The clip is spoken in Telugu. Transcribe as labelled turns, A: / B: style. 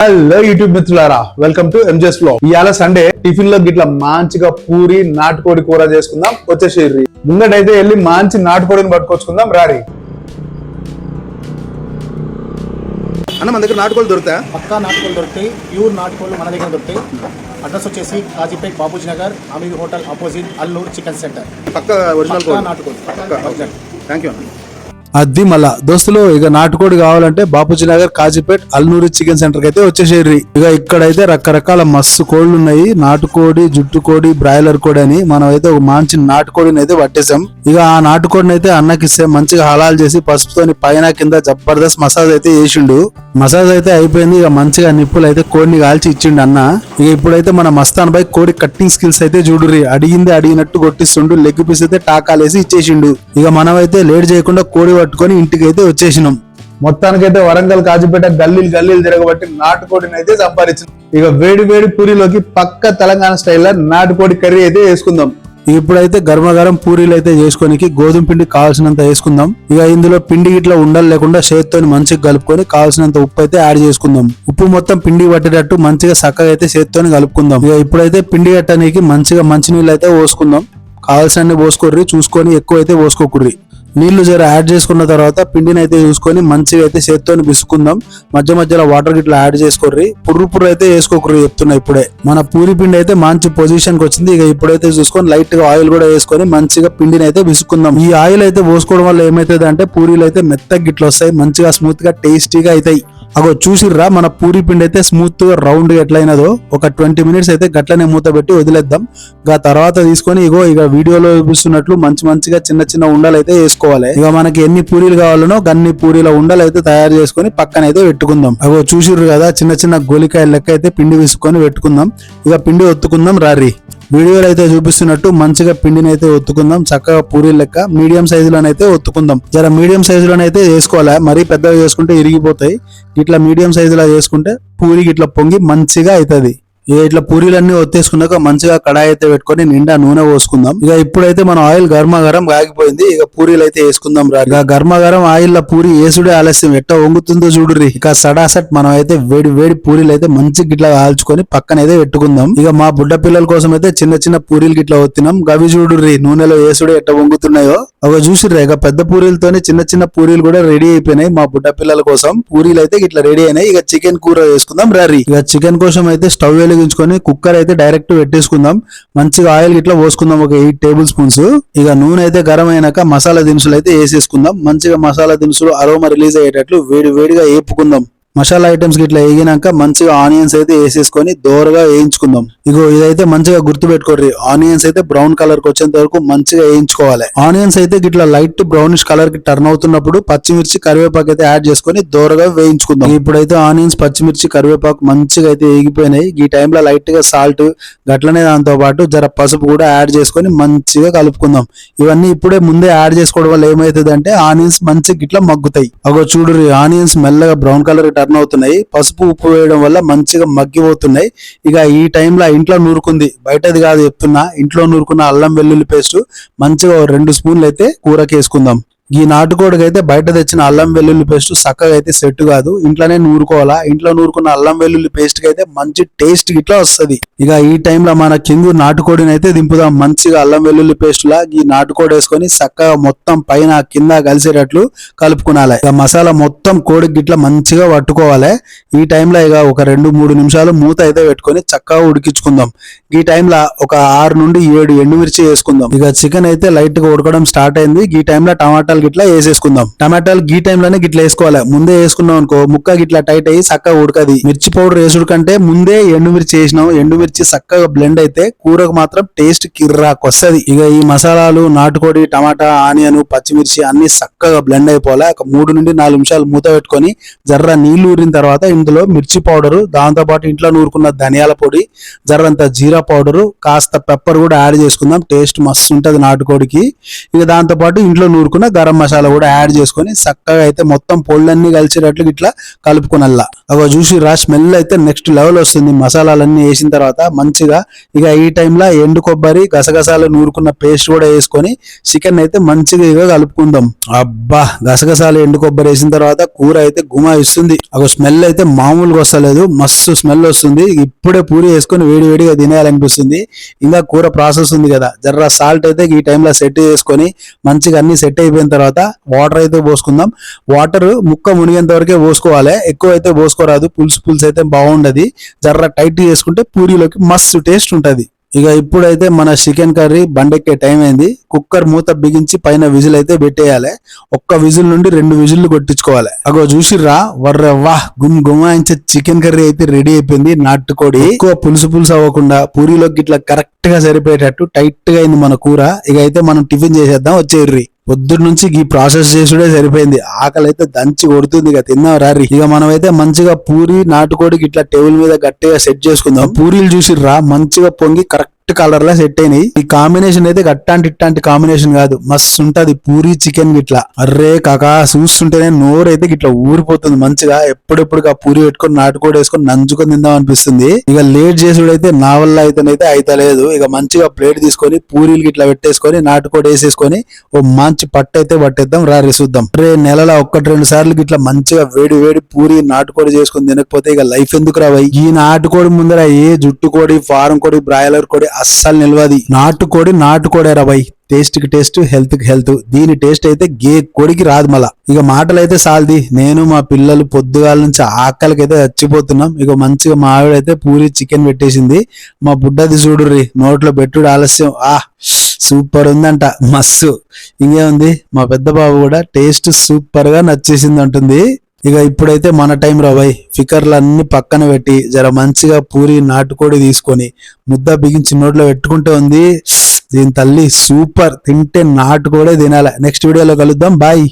A: హలో యూట్యూబ్ మిత్రులారా. వెల్కమ్ టు ఎంజెస్ ఫ్లో ఇవాళ సండే టిఫిన్లో గిట్ల మంచిగా పూరి నాటుకోడి కూర చేసుకుందాం. వచ్చేసి ముంగటైతే వెళ్ళి మంచి నాటుకోడిని పట్టుకొచ్చుకుందాం. రారి.
B: అన్న మన దగ్గర నాటుకోళ్ళు దొరుకుతాయా?
C: పక్కా నాటుకోలు దొరుకుతాయి. ప్యూర్ నాటుకోలు మన దగ్గర దొరుకుతాయి. అడ్రస్ వచ్చేసి Kazipet Babuji Nagar Ameer hotel opposite Alluru chicken centre.
B: పక్క ఒరిజినల్
C: నాటుకోలు.
B: థ్యాంక్ యూ అన్న.
A: అది మళ్ళా దోస్తులు ఇక నాటుకోడి కావాలంటే బాపూజీ నగర్ కాజీపేట్ అల్నూరి చికెన్ సెంటర్కి అయితే వచ్చేసేర్రి ఇక ఇక్కడైతే రకరకాల మస్తు కోళ్ళు ఉన్నాయి నాటుకోడి జుట్టు కోడి బ్రాయిలర్ కోడి అని మనం అయితే ఒక మంచి నాటుకోడిని అయితే పట్టేసాం ఇక ఆ నాటుకోడిని అయితే అన్నకిస్తే మంచిగా హలాల్ చేసి పసుపుతోని పైన కింద జబర్దస్త్ మసాజ్ అయితే చేసిండు. మసాజ్ అయితే అయిపోయింది. ఇక మంచిగా నిప్పులు అయితే కోడిని కాల్చి ఇచ్చిండు అన్న. ఇక ఇప్పుడైతే మన మస్తాన్ బై కోడి కట్టింగ్ స్కిల్స్ అయితే చూడుర్రి. అడిగింది అడిగినట్టు కొట్టిస్తుండు. లెగ్ పీస్ అయితే టాకాలేసి ఇచ్చేసిండు. ఇక మనం అయితే లేట్ చేయకుండా కోడి పట్టుకొని ఇంటికి అయితే వచ్చేసినాం. మొత్తానికైతే వరంగల్ కాజుపేట గల్లీలు గల్లీలు తిరగబట్టి నాటుకోడిని అయితే సంపాదించింది ఇక వేడి వేడి పూరిలోకి పక్క తెలంగాణ స్టైల్లో నాటుకోడి కర్రీ అయితే వేసుకుందాం. ఇప్పుడైతే గర్మగరం పూరీలు అయితే చేసుకోనికి గోధుమ పిండి కావాల్సినంత వేసుకుందాం. ఇక ఇందులో పిండి ఇట్లా ఉండలు లేకుండా చేతితో మంచిగా కలుపుకొని కావాల్సినంత ఉప్పు అయితే యాడ్ చేసుకుందాం. ఉప్పు మొత్తం పిండి పట్టేటట్టు మంచిగా చక్కగా అయితే చేతితో కలుపుకుందాం. ఇక ఇప్పుడైతే పిండి కట్టడానికి మంచిగా మంచినీళ్ళు అయితే పోసుకుందాం. కావాల్సిన పోసుకోర్రి చూసుకొని ఎక్కువ అయితే నీళ్ళు జర యాడ్ చేసుకున్న తర్వాత పిండిని అయితే చూసుకొని మంచిగా అయితే చేత్తో పిసుకుందాం. మధ్య మధ్యలో వాటర్ గిట్లా యాడ్ చేసుకోర్రి. పుర్రు పుర్రు అయితే వేసుకోకర్రి చెప్తున్నా ఇప్పుడే. మన పూరి పిండి అయితే మంచి పొజిషన్కి వచ్చింది. ఇక ఇప్పుడైతే చూసుకొని లైట్గా ఆయిల్ కూడా వేసుకొని మంచిగా పిండిని అయితే పిసుకుందాం. ఈ ఆయిల్ అయితే పోసుకోవడం వల్ల ఏమైతుంది అంటే పూరీలు అయితే మెత్తగా గిట్ల వస్తాయి. మంచిగా స్మూత్గా టేస్టీగా అవుతాయి అగో చూసిర్రా మన పూరి పిండి అయితే స్మూత్గా రౌండ్ ఎట్లయినదో? ఒక ట్వంటీ మినిట్స్ అయితే గట్లనే మూత పెట్టి వదిలేద్దాం. గా తర్వాత తీసుకొని ఇగో ఇక వీడియోలో చూపిస్తున్నట్లు మంచి మంచిగా చిన్న చిన్న ఉండలు అయితే వేసుకోవాలి. ఇక మనకి ఎన్ని పూరీలు కావాలనో అన్ని పూరీల ఉండలు అయితే తయారు చేసుకొని పక్కన అయితే పెట్టుకుందాం. అగో చూసిర్రు కదా చిన్న చిన్న గోలికాయల లెక్క అయితే పిండి వేసుకొని పెట్టుకుందాం. ఇక పిండి ఒత్తుకుందాం రారీ. వీడియోలో అయితే చూపిస్తున్నట్టు మంచిగా పిండిని అయితే ఒత్తుకుందాం. చక్కగా పూరీ లెక్క మీడియం సైజులోనైతే ఒత్తుకుందాం. జర మీడియం సైజులోనైతే వేసుకోవాలి మరీ పెద్దగా చేసుకుంటే ఇరిగిపోతాయి. ఇట్లా మీడియం సైజులో చేసుకుంటే పూరి ఇట్లా పొంగి మంచిగా అవుతుంది ఇట్లా పూరీలన్నీ ఒత్తేసుకున్నాక మంచిగా కడాయి అయితే పెట్టుకొని నిండా నూనె పోసుకుందాం. ఇక ఇప్పుడైతే మన ఆయిల్ గర్మగరం ఆగిపోయింది ఇక పూరీలు అయితే వేసుకుందాం రా. ఇక గర్మగరం ఆయిల్లో పూరి వేసుడే ఆలస్యం. ఎట్ట వంగుతుందో చూడురి ఇక సడాసట్ మనం అయితే వేడి వేడి పూరీలు అయితే మంచి గిట్లా కాల్చుకొని పక్కన అయితే పెట్టుకుందాం. ఇక మా బుడ్డ పిల్లల కోసం అయితే చిన్న చిన్న పూరీలు గిట్లా ఒత్తినాం. గవి చూడుర్రి నూనెలో వేసుడే ఎట్ట వంగుతున్నాయో. అవి చూసిర్రా ఇక పెద్ద పూరీలతోనే చిన్న చిన్న పూరీలు కూడా రెడీ అయిపోయినాయి మా బుడ్డ పిల్లల కోసం. పూరీలు అయితే ఇట్లా రెడీ అయినాయి. ఇక చికెన్ కూర వేసుకుందాం రరి. ఇక చికెన్ కోసం అయితే స్టవ్ వెలిగించుకొని కుక్కర్ అయితే డైరెక్ట్ పెట్టేసుకుందాం. మంచిగా ఆయిల్ ఇట్లా పోసుకుందాం ఒక ఎయిట్ టేబుల్ స్పూన్స్. ఇక నూనె అయితే గరం అయినాక మసాలా దినుసులు అయితే వేసేసుకుందాం. మంచిగా మసాలా దినుసులు అరోమా రిలీజ్ అయ్యేటట్లు వేడి వేడిగా వేపుకుందాం మసాలా ఐటమ్స్ ఇట్లా వేగినాక మంచిగా ఆనియన్స్ అయితే వేసేసుకొని దోరగా వేయించుకుందాం. ఇగో ఇదైతే మంచిగా గుర్తు పెట్టుకోర్రి ఆనియన్స్ అయితే బ్రౌన్ కలర్కి వచ్చేంత వరకు మంచిగా వేయించుకోవాలి. ఆనియన్స్ అయితే ఇట్లా లైట్ బ్రౌనిష్ కలర్కి టర్న్ అవుతున్నప్పుడు పచ్చిమిర్చి కరివేపాకు అయితే యాడ్ చేసుకొని దోరగా వేయించుకుందాం. ఇప్పుడైతే ఆనియన్స్ పచ్చిమిర్చి కరివేపాకు మంచిగా అయితే వేగిపోయినాయి. ఈ టైంలో లైట్గా సాల్ట్ గట్లనే దాంతో పాటు జర పసుపు కూడా యాడ్ చేసుకొని మంచిగా కలుపుకుందాం. ఇవన్నీ ఇప్పుడే ముందే యాడ్ చేసుకోవడం వల్ల ఏమైతుంది అంటే ఆనియన్స్ మంచిగా ఇట్లా మగ్గుతాయి. అగో చూడు ఆనియన్స్ మెల్లగా బ్రౌన్ కలర్ టర్న్ అవుతున్నాయి. పసుపు ఉప్పు వేయడం వల్ల మంచిగా మగ్గిపోతున్నాయి. ఇక ఈ టైంలో ఇంట్లో నూరుకుంది. బయటది కాదు చెప్తున్నా. ఇంట్లో నూరుకున్న అల్లం వెల్లుల్లి పేస్ట్ మంచిగా రెండు స్పూన్లు అయితే కూరకి వేసుకుందాం ఈ నాటుకోడికి అయితే బయట తెచ్చిన అల్లం వెల్లుల్లి పేస్ట్ చక్కగా అయితే సెట్ కాదు. ఇంట్లోనే నూరుకోవాలా? ఇంట్లో నూరుకున్న అల్లం వెల్లుల్లి పేస్ట్ అయితే మంచి టేస్ట్ ఇట్లా వస్తది. ఇక ఈ టైంలో మన కింగు నాటుకోడిని అయితే దింపుదాం. మంచిగా అల్లం వెల్లుల్లి పేస్ట్ లా ఈ నాటుకోడి వేసుకొని చక్కగా మొత్తం పైన కింద కలిసేటట్లు కలుపుకునాలి. ఇక మసాలా మొత్తం కోడికి గిట్లా మంచిగా పట్టుకోవాలి. ఈ టైంలో ఇక ఒక రెండు మూడు నిమిషాలు మూత అయితే పెట్టుకొని చక్కగా ఉడికించుకుందాం. ఈ టైంలో ఒక ఆరు నుండి ఏడు ఎండుమిర్చి వేసుకుందాం. ఇక చికెన్ అయితే లైట్గా ఉడకడం స్టార్ట్ అయింది. ఈ టైంలో టమాటాలు గిట్లా వేసేసుకుందాం. టమాటాలు గీ టైంలోనే గిట్లా వేసుకోవాలి. ముందే వేసుకున్నాం అనుకో ముక్క గిట్లా టైట్ అయ్యి చక్కగా ఉడకది. మిర్చి పౌడర్ వేసుడు కంటే ముందే ఎండుమిర్చి వేసినాం. ఎండుమిర్చి చక్కగా బ్లెండ్ అయితే కూరకు మాత్రం టేస్ట్ కిర్రాక్ వస్తది. ఇక ఈ మసాలాలు నాటుకోడి టమాటా ఆనియన్ పచ్చిమిర్చి అన్ని చక్కగా బ్లెండ్ అయిపోవాలి. ఒక మూడు నుండి నాలుగు నిమిషాలు మూత పెట్టుకొని జర్ర నీళ్ళు ఊరిన తర్వాత ఇందులో మిర్చి పౌడర్ దాంతో పాటు ఇంట్లో నూరుకున్న ధనియాల పొడి జర్రంత జీరా పౌడర్ కాస్త పెప్పర్ కూడా యాడ్ చేసుకుందాం. టేస్ట్ మస్తు ఉంటది నాటుకోడికి. ఇక దాంతో పాటు ఇంట్లో నూరుకున్న గరం గరం మసాలా కూడా యాడ్ చేసుకొని చక్కగా అయితే మొత్తం పొళ్ళన్నీ కలిసేటట్లు ఇట్లా కలుపుకునల్లా. ఒక చూసి రా స్మెల్ అయితే నెక్స్ట్ లెవెల్ వస్తుంది. మసాలాలన్నీ వేసిన తర్వాత మంచిగా ఇక ఈ టైంలో ఎండు కొబ్బరి గసగసాలు నూరుకున్న పేస్ట్ కూడా వేసుకొని చికెన్ అయితే మంచిగా ఇక కలుపుకుందాం. అబ్బా గసగసాలు ఎండు కొబ్బరి వేసిన తర్వాత కూర అయితే గుమా ఇస్తుంది. ఒక స్మెల్ అయితే మామూలుగా వస్తలేదు. మస్తు స్మెల్ వస్తుంది. ఇప్పుడే పూరి వేసుకొని వేడి వేడిగా తినేయాలనిపిస్తుంది. ఇంకా కూర ప్రాసెస్ ఉంది కదా. జర్ర సాల్ట్ అయితే ఈ టైంలో సెట్ చేసుకొని మంచిగా అన్ని సెట్ అయిపోయిన తర్వాత వాటర్ అయితే పోసుకుందాం. వాటర్ ముక్క మునిగేంత వరకే పోసుకోవాలి. ఎక్కువ అయితే పోసుకోరాదు. పులుసు పులుసు అయితే బాగుండదు. జర్ర టైట్ చేసుకుంటే పూరీలోకి మస్తు టేస్ట్ ఉంటది. ఇక ఇప్పుడైతే మన చికెన్ కర్రీ బండెక్కే టైం అయింది. కుక్కర్ మూత బిగించి పైన విజిల్ అయితే పెట్టేయాలి. ఒక్క విజిల్ నుండి రెండు విజిల్లు కొట్టించుకోవాలి. అగో చూసిర్రా? వర్ర వాహ్ గుమ్ గుమాయించే చికెన్ కర్రీ అయితే రెడీ అయిపోయింది. నాటుకోడి. ఎక్కువ పులుసు పులుసు అవ్వకుండా పూరీలోకి ఇట్లా కరెక్ట్గా సరిపోయేటట్టు టైట్గా అయింది మన కూర. ఇక అయితే మనం టిఫిన్ చేసేద్దాం. వచ్చేర్రి పొద్దున్న నుంచి ఈ ప్రాసెస్ చేసుడే సరిపోయింది. ఆకలి అయితే దంచి కొడుతుంది ఇక. తిన్నాం రారి ఇక మనమైతే మంచిగా పూరి నాటుకోడికి ఇట్లా టేబుల్ మీద గట్టిగా సెట్ చేసుకుందాం. పూరీలు చూసిర్రా? మంచిగా పొంగి కరెక్ట్ కలర్ లా సెట్ అయినాయి. ఈ కాంబినేషన్ అయితే గట్టాంటి ఇట్టాంటి కాంబినేషన్ కాదు. మస్తు ఉంటది. పూరి చికెన్ గిట్లా. అర్రే కాకా చూస్తుంటేనే నోరు అయితే గిట్లా ఊరిపోతుంది మంచిగా. ఎప్పుడెప్పుడు ఆ పూరి పెట్టుకొని నాటుకోడి వేసుకొని నంచుకొని తిందాం అనిపిస్తుంది. ఇక లేట్ చేసుడైతే అయితే నా వల్ల అయితేనైతే అయితలేదు ఇక మంచిగా ప్లేట్ తీసుకొని పూరీలు గిట్లా పెట్టేసుకొని నాటుకోడి వేసేసుకొని ఓ మంచి పట్టు అయితే పట్టేద్దాం. రారి చూద్దాం. రే నెలలో ఒక్కటి రెండు సార్లు గిట్లా మంచిగా వేడి వేడి పూరి నాటుకోడి చేసుకొని తినకపోతే ఇక లైఫ్ ఎందుకు రావాయి ఈ నాటుకోడి ముందర ఏ జుట్టు కోడి ఫారం కోడి బ్రాయిలర్ కోడి అస్సలు నిలవది. నాటుకోడి నాటుకోడే రవై టేస్ట్కి టేస్ట్ హెల్త్కి హెల్త్ దీని టేస్ట్ అయితే గే కొడికి రాదు మళ్ళా. ఇక మాటలు అయితే సాల్ది. నేను మా పిల్లలు పొద్దుగాల నుంచి ఆకలికి అయితే చచ్చిపోతున్నాం. ఇక మంచిగా మా ఆవిడ అయితే పూరి చికెన్ పెట్టేసింది. మా బుడ్డది చూడుర్రి. నోట్లో పెట్టుడు ఆలస్యం. ఆ సూపర్ ఉందంట. మస్తు. ఇంకేముంది? మా పెద్ద బాబు కూడా టేస్ట్ సూపర్గా నచ్చేసింది అంటుంది ఇక ఇప్పుడైతే మన టైం రాబాయ్ ఫికర్లన్నీ పక్కన పెట్టి జర మంచిగా పూరి నాటుకోడి తీసుకొని ముద్ద బిగించి నోట్లో పెట్టుకుంటే ఉంది. దీని తల్లి సూపర్. తింటే నాటుకోడే తినాలి. నెక్స్ట్ వీడియోలో కలుద్దాం. బాయ్